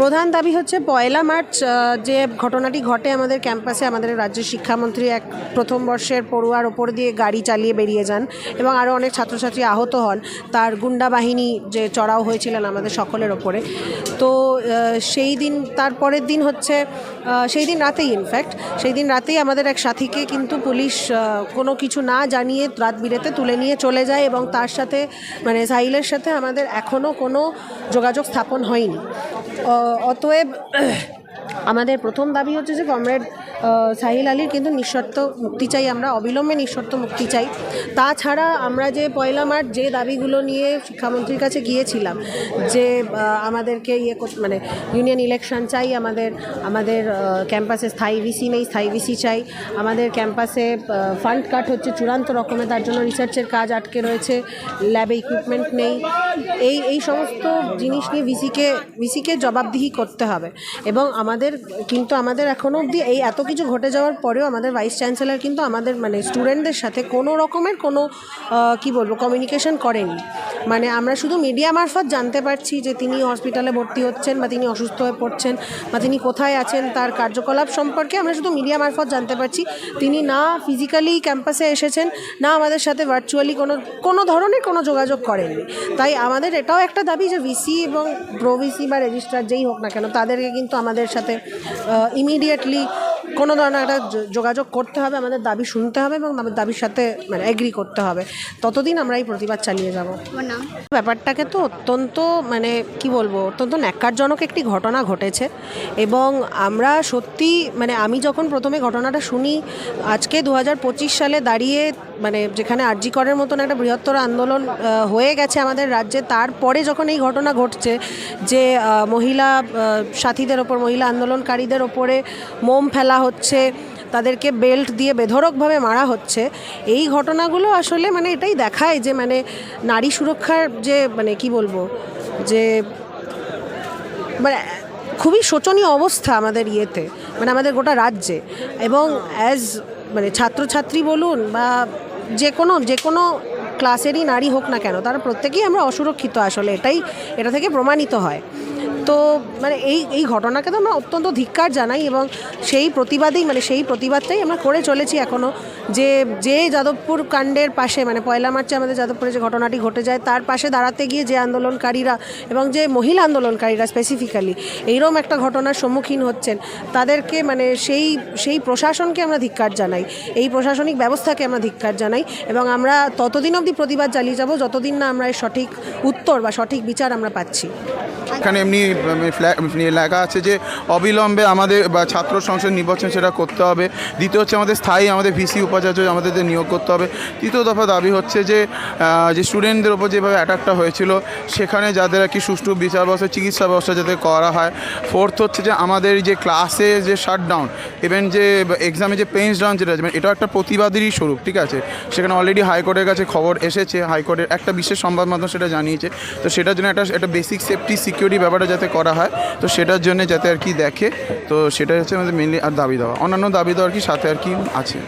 প্রধান দাবি হচ্ছে পয়লা মার্চ যে ঘটনাটি ঘটে আমাদের ক্যাম্পাসে, আমাদের রাজ্যের শিক্ষামন্ত্রী এক প্রথম বর্ষের পড়ুয়ার ওপর দিয়ে গাড়ি চালিয়ে বেরিয়ে যান এবং আরও অনেক ছাত্রছাত্রী আহত হন। তার গুন্ডা বাহিনী যে চড়াও হয়েছিলেন আমাদের সকলের ওপরে। তো সেই দিন, তার পরের দিন হচ্ছে সেই দিন রাতেই ইনফ্যাক্ট সেই দিন রাতেই আমাদের এক সাথীকে কিন্তু পুলিশ কোনো কিছু না জানিয়ে রাত বিরেতে তুলে নিয়ে চলে যায় এবং তার সাথে মানে সাহিলের সাথে আমাদের এখনও কোনো যোগাযোগ স্থাপন হয়নি। অতএব আমাদের প্রথম দাবি হচ্ছে যে কমরেড সাহিল আলীর কিন্তু নিঃশর্ত মুক্তি চাই, আমরা অবিলম্বে নিঃশর্ত মুক্তি চাই। তাছাড়া আমরা যে পয়লা মার্চ যে দাবিগুলো নিয়ে শিক্ষামন্ত্রীর কাছে গিয়েছিলাম, যে আমাদেরকে ইয়ে মানে ইউনিয়ন ইলেকশন চাই, আমাদের আমাদের ক্যাম্পাসে স্থায়ী ভিসি নেই, স্থায়ী ভিসি চাই, আমাদের ক্যাম্পাসে ফান্ড কাট হচ্ছে চূড়ান্ত রকমের তার জন্য রিসার্চের কাজ আটকে রয়েছে ল্যাবে ইকুইপমেন্ট নেই। এই এই সমস্ত জিনিস নিয়ে ভিসিকে ভিসিকে জবাবদিহি করতে হবে। এবং আমাদের, কিন্তু আমাদের এখনও অবধি এই এত কিছু ঘটে যাওয়ার পরেও আমাদের ভাইস চ্যান্সেলর কিন্তু আমাদের মানে স্টুডেন্টদের সাথে কোনো রকমের কোনো কি বলব কমিউনিকেশন করেনি। মানে আমরা শুধু মিডিয়া মারফত জানতে পারছি যে তিনি হসপিটালে ভর্তি হচ্ছেন বা তিনি অসুস্থ হয়ে পড়ছেন বা তিনি কোথায় আছেন, তার কার্যকলাপ সম্পর্কে আমরা শুধু মিডিয়া মারফত জানতে পারছি। তিনি না ফিজিক্যালি ক্যাম্পাসে এসেছেন, না আমাদের সাথে ভার্চুয়ালি কোনো কোনো ধরনের কোনো যোগাযোগ করেননি। তাই আমাদের এটাও একটা দাবি যে ভিসি এবং প্রো ভিসি বা রেজিস্ট্রার যেই হোক না কেন, তাদেরকে কিন্তু আমাদের সাথে ইমিডিয়েটলি কোনো ধরনের একটা যোগাযোগ করতে হবে আমাদের দাবি শুনতে হবে এবং আমাদের দাবির সাথে মানে এগ্রি করতে হবে। ততদিন আমরা এই প্রতিবাদ চালিয়ে যাব। ব্যাপারটাকে তো অত্যন্ত মানে কি বলব অত্যন্ত ন্যাক্কারজনক একটি ঘটনা ঘটেছে এবং আমরা সত্যি মানে আমি যখন প্রথমে ঘটনাটা শুনি আজকে দু হাজার পঁচিশ সালে দাঁড়িয়ে মানে যেখানে আরজি করের মতন একটা বৃহত্তর আন্দোলন হয়ে গেছে আমাদের রাজ্যে তারপরে যখন এই ঘটনা ঘটছে যে মহিলা সাথীদের ওপর মহিলা আন্দোলনকারীদের ওপরে মোম ফেলা হচ্ছে, তাদেরকে বেল্ট দিয়ে বেধড়কভাবে মারা হচ্ছে। এই ঘটনাগুলো আসলে মানে এটাই দেখায় যে মানে নারী সুরক্ষার যে মানে কি বলব, যে মানে খুবই শোচনীয় অবস্থা আমাদের ইয়েতে মানে আমাদের গোটা রাজ্যে। এবং অ্যাজ মানে ছাত্রছাত্রী বলুন বা যে কোনো যে কোনো ক্লাসেরই নারী হোক না কেন, তারা প্রত্যেকেই আমরা অসুরক্ষিত আসলে, এটাই, এটা থেকে প্রমাণিত হয়। তো মানে এই এই ঘটনাকে তো আমরা অত্যন্ত ধিক্কার জানাই এবং সেই প্রতিবাদেই মানে সেই প্রতিবাদটাই আমরা করে চলেছি এখনও যে যে যাদবপুর কাণ্ডের পাশে মানে পয়লা মার্চে আমাদের যাদবপুরে যে ঘটনাটি ঘটে যায়, তার পাশে দাঁড়াতে গিয়ে যে আন্দোলনকারীরা এবং যে মহিলা আন্দোলনকারীরা স্পেসিফিক্যালি এইরকম একটা ঘটনার সম্মুখীন হচ্ছেন, তাদেরকে মানে সেই সেই প্রশাসনকে আমরা ধিক্কার জানাই। এই প্রশাসনিক ব্যবস্থাকে আমরা ধিক্কার জানাই এবং আমরা ততদিন অবধি প্রতিবাদ চালিয়ে যাব, যতদিন না আমরা সঠিক উত্তর বা সঠিক বিচার আমরা পাচ্ছি। এখানে মানে এমনি লেখা আছে যে অবিলম্বে আমাদের ছাত্র সংসদ নির্বাচন সেটা করতে হবে। দ্বিতীয় হচ্ছে আমাদের স্থায়ী আমাদের ভিসি উপাচার্য আমাদের নিয়োগ করতে হবে। তৃতীয় দফা দাবি হচ্ছে যে যে স্টুডেন্টদের ওপর যেভাবে অ্যাটাকটা হয়েছিল সেখানে যাদের আর কি সুষ্ঠু বিচার ব্যবস্থা চিকিৎসা ব্যবস্থা যাতে করা হয়। ফোর্থ হচ্ছে যে আমাদের যে ক্লাসে যে শাটডাউন ইভেন যে এক্সামে যে পেন্স ডাউন যেটা আছে, এটাও একটা প্রতিবাদেরই স্বরূপ ঠিক আছে? সেখানে অলরেডি হাইকোর্টের কাছে খবর এসেছে হাইকোর্টের একটা বিশেষ সংবাদ মাধ্যম সেটা জানিয়েছে। তো সেটার জন্য একটা একটা বেসিক সেফটি সিকিউরিটি ব্যাপারটা যাতে করা হয়, তো সেটার জন্য যাতে আর কি দেখে, তো সেটা হচ্ছে আমাদের মেনলি আর দাবি দেওয়া। অন্যান্য দাবি দেওয়া আর কি সাথে আর কি আছে?